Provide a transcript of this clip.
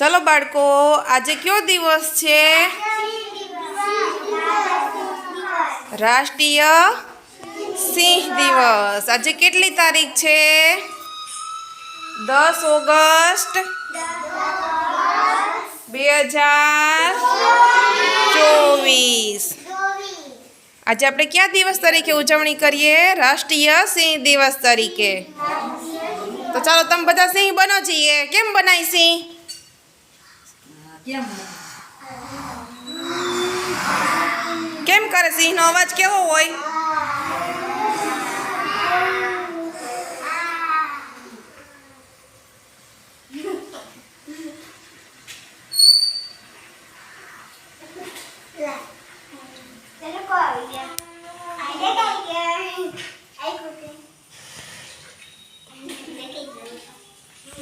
ચલો બાળકો, આજે કયો દિવસ છે? રાષ્ટ્રીય સિંહ દિવસ. આજે કેટલી તારીખ છે? દસ ઓગસ્ટ બે હજાર ચોવીસ. આજે આપણે કયા દિવસ તરીકે ઉજવણી કરીએ? રાષ્ટ્રીય સિંહ દિવસ તરીકે. તો ચાલો તમે બધા સિંહ બનો છીએ કેમ બનાય સિંહ? કેમ કરે સિંહનો અવાજ કેવો હોય Yeah.